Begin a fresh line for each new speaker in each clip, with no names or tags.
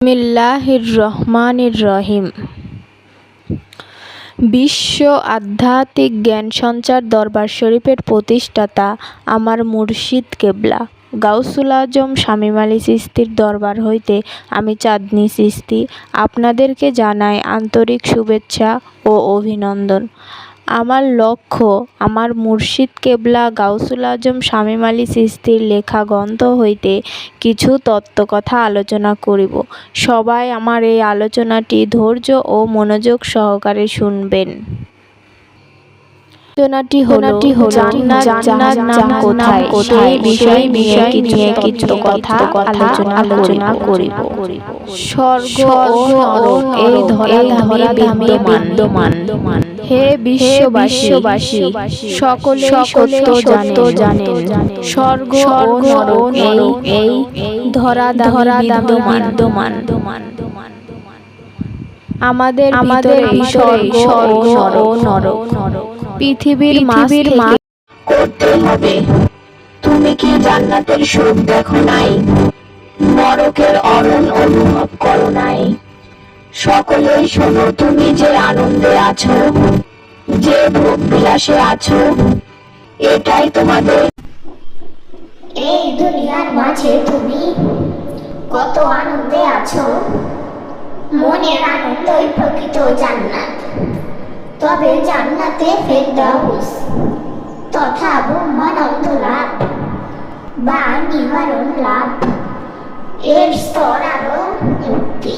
বিসমিল্লাহির রহমানির রহিম বিশ্ব আধ্যাত্মিক জ্ঞান সঞ্চার দরবার শরীফের প্রতিষ্ঠাতা আমার মুর্শিদ কেবলা। গাউসুল আজম শামীম আলী চিস্তির দরবার হইতে আমি চাঁদনি সিস্তি। আপনাদেরকে জানাই আন্তরিক শুভেচ্ছা ও অভিনন্দন। আমার লক্ষ্য আমার মুর্শিদ কেবলা গাউসুল আজম শামীম আলী চিস্তির লেখা গ্রন্থ হইতে কিছু তত্ত্বকথা আলোচনা করিব। সবাই আমার এই আলোচনাটি ধৈর্য ও মনোযোগ সহকারে শুনবেন। আলোচনাটি হলো জান্নাত জাহান্নাম কোথায়? সেই বিষয় নিয়ে কিছু কিছু কথা আলোচনা আলোচনা করিব। স্বর্গ ও নরক এই ধরা ধরা বিদ্যমান। হে বিশ্ববাসী সকলে সত্য জানেন স্বর্গ ও নরক এই ধরা ধরা বিদ্যমান। আমাদের আমাদের স্বর্গ নরক। পৃথিবীর মাঝির মা
করতে হবে। তুমি কি জান্নাতের সুখ দেখো নাই? নরকের অরণ অনুভব করো নাই? সকলেই শোনো, তুমি যে আনন্দে আছো, যে ভোগ বিলাসে আছো, এটাই তোমাদের।
এই দুনিয়ার মাঝে তুমি কত আনন্দে আছো? মনের আনন্দই প্রকৃত জান্নাত। তবে জান্নাতে ফেরদাউস তথা ব্রহ্মানন্দ লাভ বা নিবারণ লাভ। এর স্তর আরও মুক্তি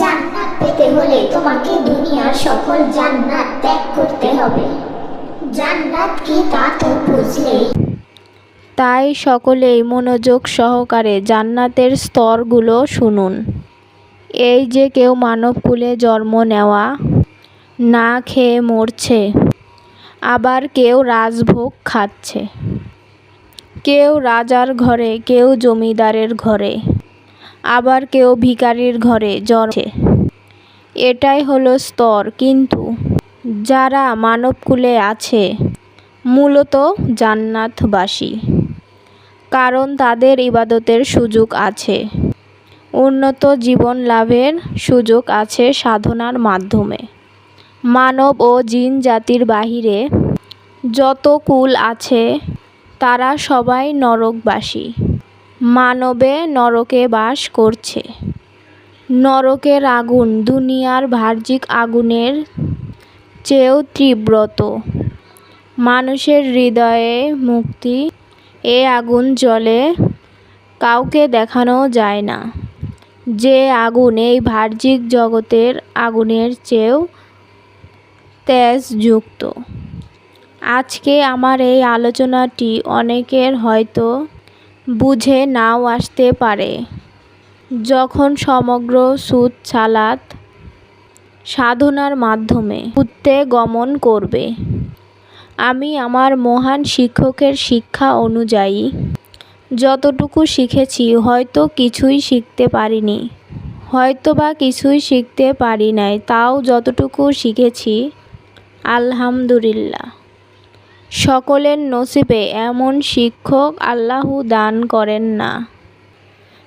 জান্নাত পেতে হলে তোমাকে দুনিয়ার সকল জান্নাত ত্যাগ করতে হবে। জান্নাত কি তা তো বুঝলেই।
তাই সকলেই মনোযোগ সহকারে জান্নাতের স্তরগুলো শুনুন। এই যে কেউ মানবকুলে জন্ম নেওয়া, না খেয়ে মরছে, আবার কেউ রাজভোগ খাচ্ছে, কেউ রাজার ঘরে, কেউ জমিদারের ঘরে। আবার কেউ ভিখারির ঘরে জন্মে এটাই হলো স্তর। কিন্তু যারা মানবকুলে আছে, মূলত জান্নাতবাসী, কারণ তাদের ইবাদতের সুযোগ আছে। উন্নত জীবন লাভের সুযোগ আছে সাধনার মাধ্যমে। মানব ও জিন জাতির বাহিরে যত কুল আছে, তারা সবাই নরকবাসী। মানবে নরকে বাস করছে। নরকের আগুন দুনিয়ার বাহ্যিক আগুনের চেয়েও তীব্রত। মানুষের হৃদয়ে মুক্তি, এ আগুন জ্বলে কাউকে দেখানো যায় না। যে আগুন এই বাহ্যিক জগতের আগুনের চেয়েও তেজযুক্ত। আজকে আমার এই আলোচনাটি অনেকের হয়তো বুঝে নাও আসতে পারে। যখন সমগ্র সুদ সালাত সাধনার মাধ্যমে উত্তে গমন করবে। আমি আমার মহান শিক্ষকের শিক্ষা অনুযায়ী যতটুকু শিখেছি হয়তো কিছুই শিখতে পারিনি। হয়তো বা কিছুই শিখতে পারি নাই, তাও যতটুকু শিখেছি, আলহামদুলিল্লাহ। সকলের নসিবে এমন শিক্ষক আল্লাহু দান করেন না।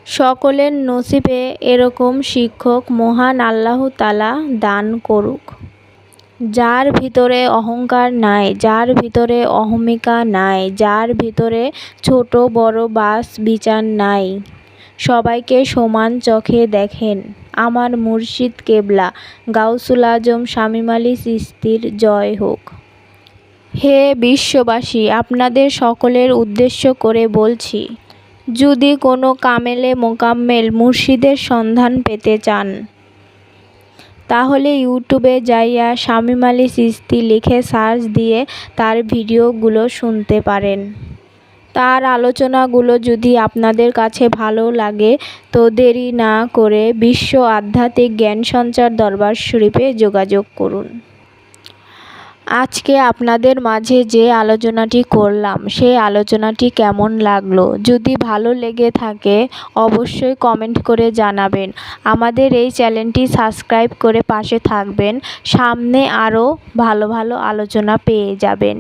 সকলের নসিবে এরকম শিক্ষক মহান আল্লাহ তালা দান করুক। যার ভিতরে অহংকার নাই, যার ভিতরে অহমিকা নাই, যার ভিতরে ছোট বড় বাস বিচার নাই, সবাইকে সমান চোখে দেখেন। আমার মুর্শিদ কেবলা, গাউসুল আজম, শামীম আলী চিস্তির জয় হোক। হে বিশ্ববাসী, আপনাদের সকলের উদ্দেশ্য করে বলছি, যদি কোনো কামেলে মোকাম্মেল মুর্শিদের সন্ধান পেতে চান, তাহলে ইউটিউবে যাইয়া শামীম চিস্তি লিখে সার্চ দিয়ে তার ভিডিওগুলো শুনতে পারেন। তার আলোচনাগুলো যদি আপনাদের কাছে ভালো লাগে, তো দেরি না করে বিশ্ব আধ্যাত্মিক জ্ঞান সঞ্চার দরবার শরীফে যোগাযোগ করুন। আজকে আপনাদের মাঝে যে আলোচনাটি করলাম, সেই আলোচনাটি কেমন লাগল? যদি ভালো লেগে থাকে, অবশ্যই কমেন্ট করে জানাবেন। আমাদের এই চ্যানেলটি সাবস্ক্রাইব করে পাশে থাকবেন। সামনে আরও ভালো ভালো আলোচনা পেয়ে যাবেন।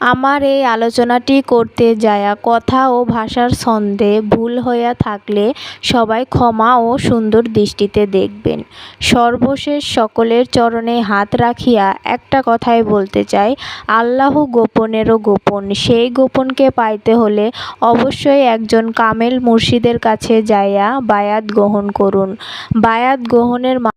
আমার এই আলোচনাটি করতে যায়া কথা ও ভাষার ছন্দে ভুল হইয়া থাকলে সবাই ক্ষমা ও সুন্দর দৃষ্টিতে দেখবেন। সর্বশেষ সকলের চরণে হাত রাখিয়া একটা কথাই বলতে চাই, আল্লাহ গোপনেরও গোপন, সেই গোপনকে পাইতে হলে অবশ্যই একজন কামেল মুর্শিদের কাছে যাইয়া বায়াত গ্রহণ করুন। বায়াত গ্রহণের